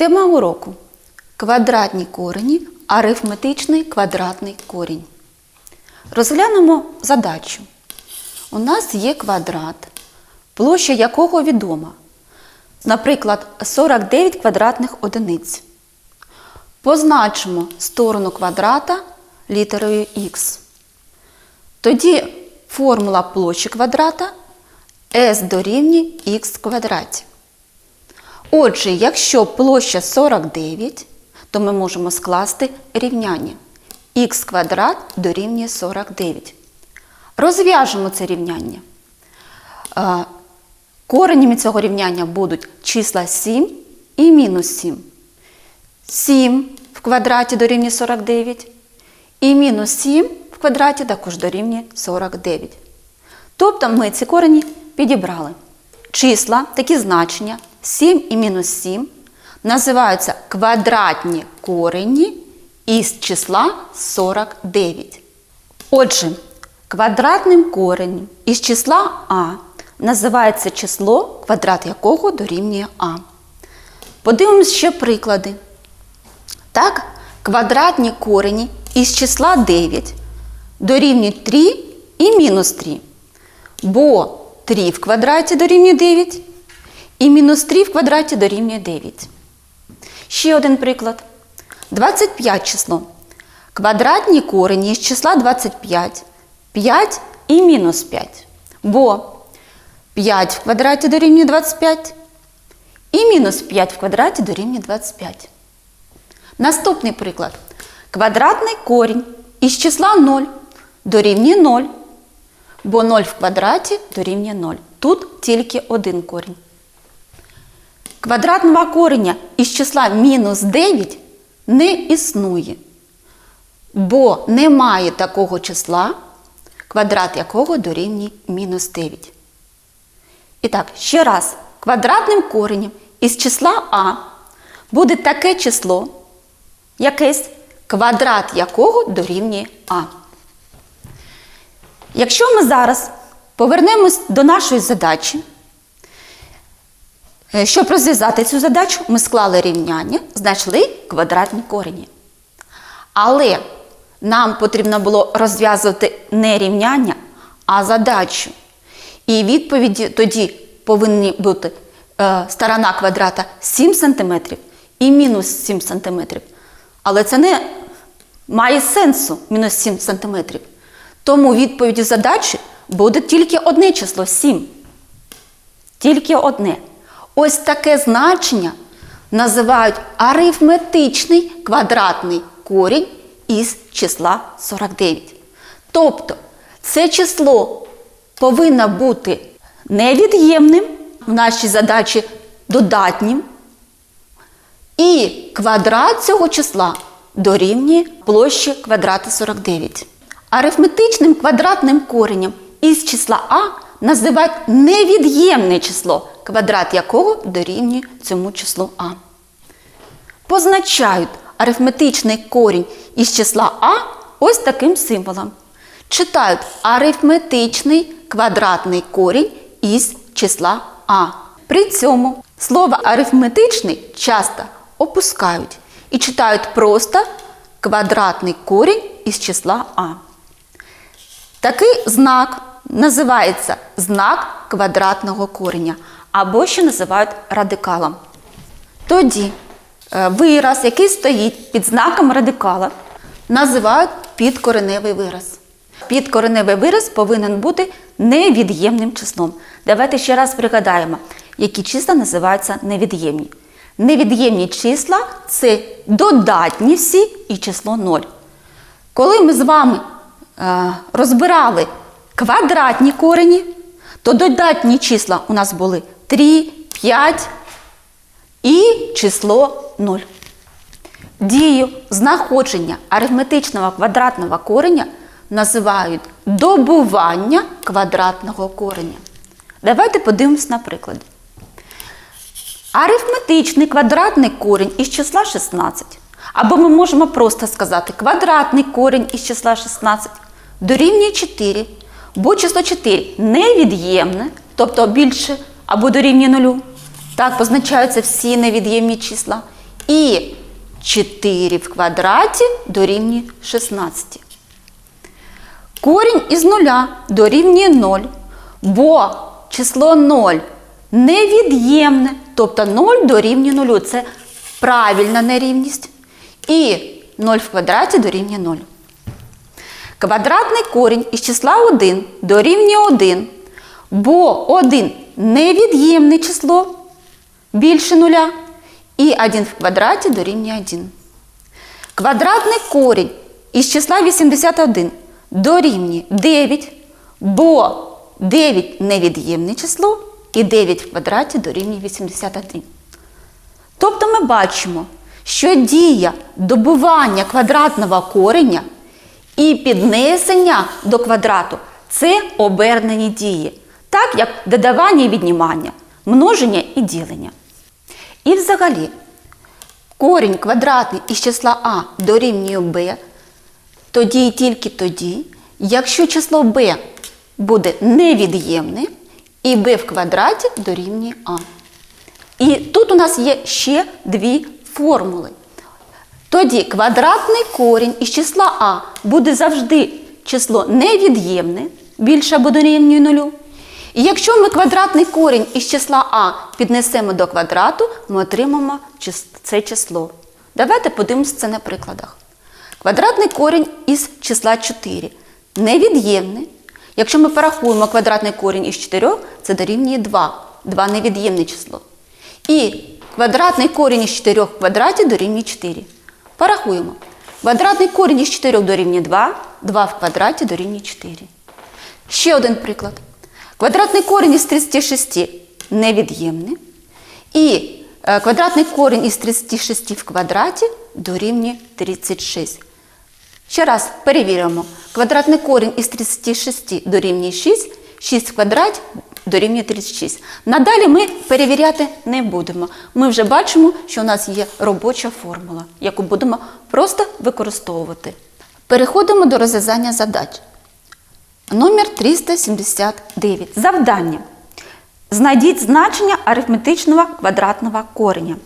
Тема уроку квадратні корені, арифметичний квадратний корінь. Розглянемо задачу. У нас є квадрат, площа якого відома. Наприклад, 49 квадратних одиниць. Позначимо сторону квадрата літерою х. Тоді формула площі квадрата s дорівнює х квадраті. Отже, якщо площа 49, то ми можемо скласти рівняння х квадрат дорівнює 49. Розв'яжемо це рівняння. Е, Коренями цього рівняння будуть числа 7 і мінус 7. 7 в квадраті дорівнює 49. І мінус 7 в квадраті також дорівнює 49. Тобто ми ці корені підібрали. Числа, такі значення 7 і мінус 7 називаються квадратні корені із числа 49. Отже, квадратним коренем із числа А називається число, квадрат якого дорівнює А. Подивимось ще приклади. Так, квадратні корені із числа 9 дорівнюють 3 і мінус 3. Бо 3 в квадраті дорівнює 9 і мінус 3 в квадраті дорівнює 9. Ще один приклад. 25 число. Квадратні корені із числа 25, 5 і мінус 5. Бо 5 в квадраті дорівнює 25 і мінус 5 в квадраті дорівнює 25. Наступний приклад. Квадратний корінь із числа 0 дорівнює 0, бо 0 в квадраті дорівнює 0. Тут тільки один корінь. Квадратного кореня із числа мінус 9 не існує, бо немає такого числа, квадрат якого дорівнює мінус 9. І так, ще раз, квадратним коренем із числа А буде таке число, якесь, квадрат якого дорівнює А. Якщо ми зараз повернемось до нашої задачі, щоб розв'язати цю задачу, ми склали рівняння, знайшли квадратні корені. Але нам потрібно було розв'язувати не рівняння, а задачу. І відповіді тоді повинні бути е, сторона квадрата 7 см і мінус 7 см. Але це не має сенсу мінус 7 см. Тому відповіді задачі буде тільки одне число 7. Тільки одне. Ось таке значення називають арифметичний квадратний корінь із числа 49. Тобто це число повинно бути невід'ємним в нашій задачі додатнім. І квадрат цього числа дорівнює площі квадрата 49. Арифметичним квадратним коренем із числа А називають невід'ємне число, квадрат якого дорівнює цьому числу А. Позначають арифметичний корінь із числа А ось таким символом. Читають арифметичний квадратний корінь із числа А. При цьому слово арифметичний часто опускають і читають просто квадратний корінь із числа А. Такий знак називається знак квадратного кореня або ще називають радикалом. Тоді е, вираз, який стоїть під знаком радикала, називають підкореневий вираз. Підкореневий вираз повинен бути невід'ємним числом. Давайте ще раз пригадаємо, які числа називаються невід'ємні. Невід'ємні числа це додатні всі і число 0. Коли ми з вами е, розбирали квадратні корені, то додатні числа у нас були 3, 5 і число 0. Дію знаходження арифметичного квадратного кореня називають добування квадратного кореня. Давайте подивимось на прикладі. Арифметичний квадратний корінь із числа 16. Або ми можемо просто сказати квадратний корінь із числа 16 дорівнює 4, бо число 4 невід'ємне, тобто більше або дорівнює 0. Так позначаються всі невід'ємні числа. І 4 в квадраті дорівнює 16. Корінь із нуля дорівнює 0, бо число 0 невід'ємне, тобто 0 дорівнює 0. Це правильна нерівність. І 0 в квадраті дорівнює 0. Квадратний корінь із числа 1 дорівнює 1, бо 1 невід'ємне число більше нуля, і 1 в квадраті дорівнює 1. Квадратний корінь із числа 81 дорівнює 9, бо 9 невід'ємне число і 9 в квадраті дорівнює 81. Тобто ми бачимо, що дія добування квадратного кореня і піднесення до квадрату це обернені дії, так як додавання і віднімання, множення і ділення. І взагалі, корінь квадратний із числа А дорівнює b, тоді і тільки тоді, якщо число b буде невід'ємне і b в квадраті дорівнює А. І тут у нас є ще дві формули. Тоді квадратний корінь із числа А буде завжди число невід'ємне, більше або дорівнює нулю. І якщо ми квадратний корінь із числа А піднесемо до квадрату, ми отримаємо це число. Давайте подивимося це на прикладах. Квадратний корінь із числа 4 невід'ємне. Якщо ми порахуємо квадратний корінь із 4, це дорівнює 2. 2 невід'ємне число. І квадратний корінь із 4 в квадраті дорівнює 4. Порахуємо. Квадратний корінь із 4 дорівнює 2, 2 в квадраті дорівнює 4. Ще один приклад. Квадратний корінь із 36 невід'ємне. І е, квадратний корінь із 36 в квадраті дорівнює 36. Ще раз перевіримо. Квадратний корінь із 36 дорівнює 6, 6 в квадраті дорівнює 36. Надалі ми перевіряти не будемо. Ми вже бачимо, що у нас є робоча формула, яку будемо просто використовувати. Переходимо до розв'язання задач. Номер 379. Завдання. Знайдіть значення арифметичного квадратного кореня.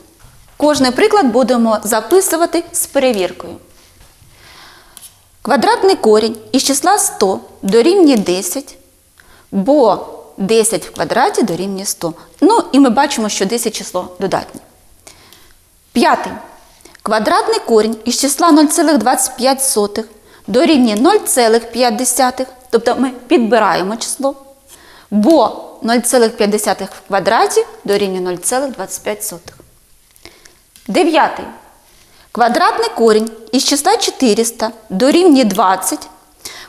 Кожний приклад будемо записувати з перевіркою. Квадратний корінь із числа 100 дорівнює 10, бо 10 в квадраті дорівнює 100. Ну і ми бачимо, що 10 число додатнє. П'ятий. Квадратний корінь із числа 0,25 дорівнює 0,5. Тобто ми підбираємо число, бо 0,5 в квадраті дорівнює 0,25. Дев'ятий. Квадратний корінь із числа 400 дорівнює 20,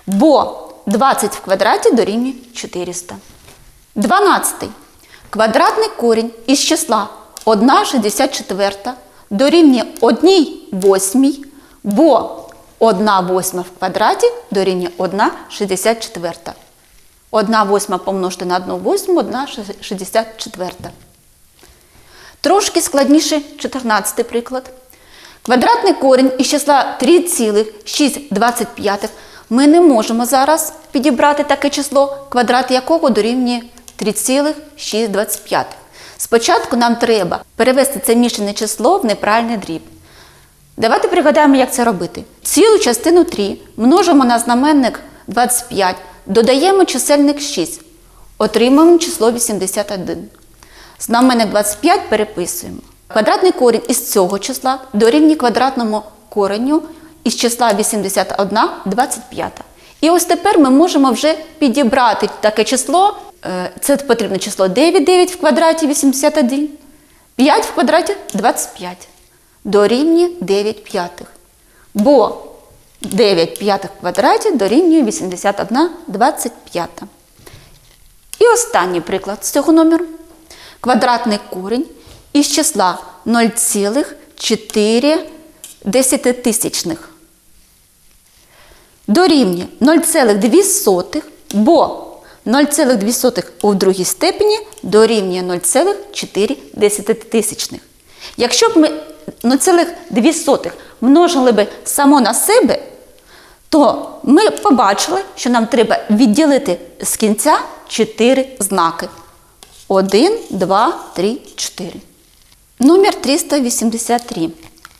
бо 20 в квадраті дорівнює 400. 12. Квадратний корінь із числа 1,64 дорівнює 1 восьмій, бо 1 восьма в квадраті дорівнює 1,64. 1 восьма помножити на 1 восьму, 1,64. Трошки складніше 14 приклад. Квадратний корінь із числа 3,625 ми не можемо зараз підібрати таке число, квадрат якого дорівнює 3,625. Спочатку нам треба перевести це мішане число в неправильний дріб. Давайте пригадаємо, як це робити. Цілу частину 3 множимо на знаменник 25, додаємо чисельник 6, отримаємо число 81. Знаменник 25 переписуємо. Квадратний корінь із цього числа дорівнює квадратному коренню із числа 81 25. І ось тепер ми можемо вже підібрати таке число. е, Це потрібне число 9, 9 в квадраті 81, 5 в квадраті 25. Дорівнює 9 п'ятих. Бо 9 п'ятих в квадраті дорівнює 81 25. І останній приклад з цього номеру. Квадратний корінь із числа 0,4 десятитисячних дорівнює 0,2, бо 0,2 у другій степені дорівнює 0,4. Якщо б ми 0,2 множили би само на себе, то ми побачили, що нам треба відділити з кінця 4 знаки. 1, 2, 3, 4. Номер 383.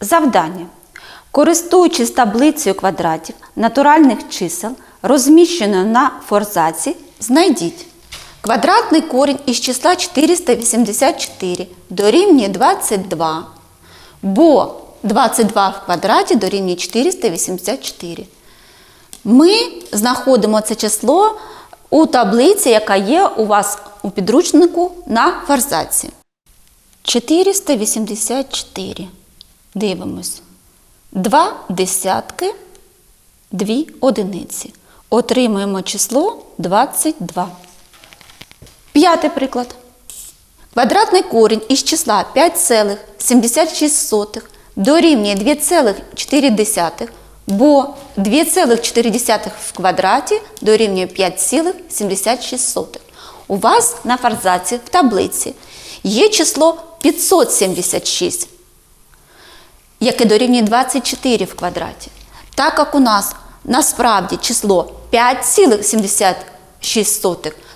Завдання. Користуючись таблицею квадратів натуральних чисел, розміщеною на форзаці, знайдіть. Квадратний корінь із числа 484 дорівнює 22, бо 22 в квадраті дорівнює 484. Ми знаходимо це число у таблиці, яка є у вас у підручнику на форзаці. 484. Дивимось. Два десятки, дві одиниці. Отримуємо число 22. П'ятий приклад. Квадратний корінь із числа 5,76 дорівнює 2,4, бо 2,4 в квадраті дорівнює 5,76. У вас на форзаці в таблиці є число 576, яке дорівнює 24 в квадраті. Так як у нас насправді число 5,76,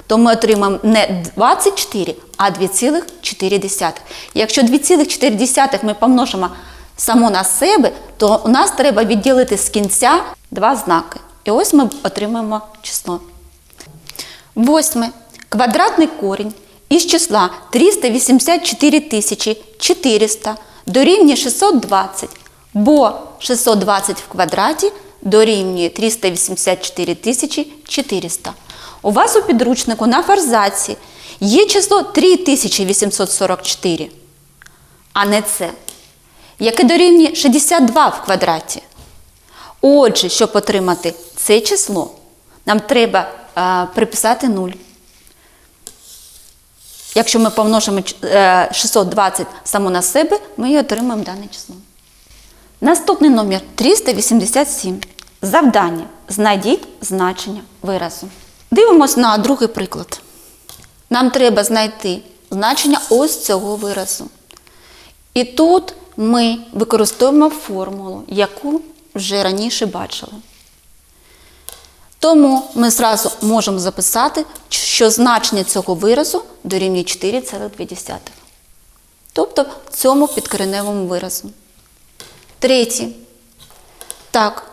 то ми отримаємо не 24, а 2,4. Якщо 2,4 ми помножимо само на себе, то у нас треба відділити з кінця два знаки. І ось ми отримаємо число. Восьме. Квадратний корінь із числа 384 400 дорівнює 620, бо 620 в квадраті дорівнює 384 400. У вас у підручнику на форзаці є число 3844, а не це, яке дорівнює 62 в квадраті. Отже, щоб отримати це число, нам треба е, приписати 0. Якщо ми помножимо е, 620 само на себе, ми і отримаємо дане число. Наступний номер 387. Завдання. Знайдіть значення виразу. Дивимось на другий приклад. Нам треба знайти значення ось цього виразу. І тут ми використовуємо формулу, яку вже раніше бачили. Тому ми зразу можемо записати, що значення цього виразу дорівнює 4,2. Тобто в цьому підкореневому виразу. Третє. Так.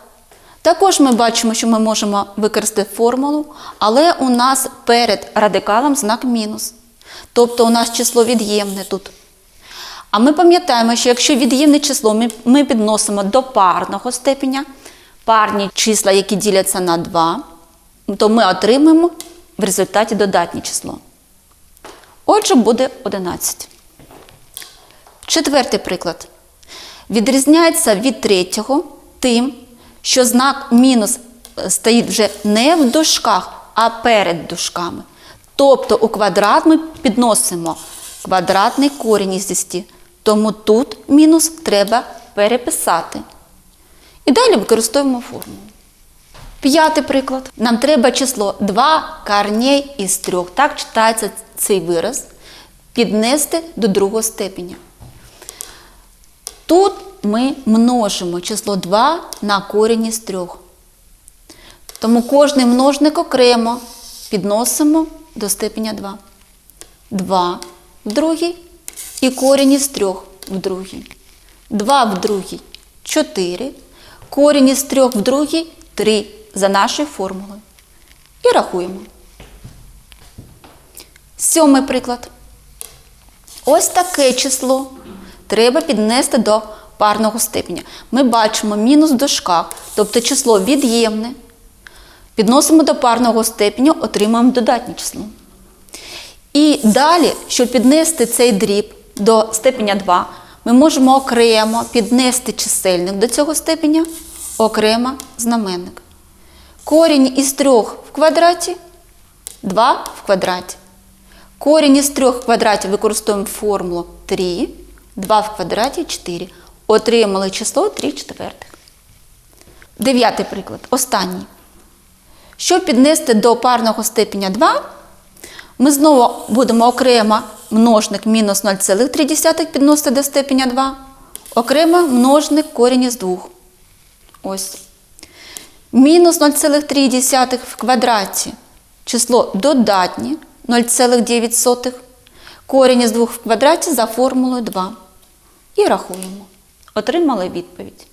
Також ми бачимо, що ми можемо використати формулу, але у нас перед радикалом знак мінус. Тобто у нас число від'ємне тут. А ми пам'ятаємо, що якщо від'ємне число ми, підносимо до парного степеня, парні числа, які діляться на 2, то ми отримаємо в результаті додатнє число. Отже, буде 11. Четвертий приклад. Відрізняється від третього тим, що знак мінус стоїть вже не в дужках, а перед дужками. Тобто у квадрат ми підносимо квадратний корінь із 10, тому тут мінус треба переписати. І далі використовуємо формулу. П'ятий приклад. Нам треба число 2 корней із 3. Так читається цей вираз. Піднести до другого степеня. Тут ми множимо число 2 на корінь із 3. Тому кожний множник окремо підносимо до степеня 2. 2 в другій і корінь із 3 в другій. 2 в другій 4. Корінь із 3 в другій 3 за нашою формулою. І рахуємо. Сьомий приклад. Ось таке число треба піднести до парного степеня. Ми бачимо мінус в дужках, тобто число від'ємне. Підносимо до парного степеня, отримаємо додатнє число. І далі, щоб піднести цей дріб до степеня 2, ми можемо окремо піднести чисельник до цього степеня, окремо знаменник. Корінь із 3 в квадраті 2 в квадраті. Корінь із 3 в квадраті використовуємо формулу 3, 2 в квадраті 4. Отримали число 3 четвертих. Дев'ятий приклад. Останній. Щоб піднести до парного степеня 2, ми знову будемо окремо множник мінус 0,3 підносити до степеня 2, окремо множник корінь із 2. Ось. Мінус 0,3 в квадраті. Число додатнє 0,9. Корінь із 2 в квадраті за формулою 2. і рахуємо. Отримали відповідь.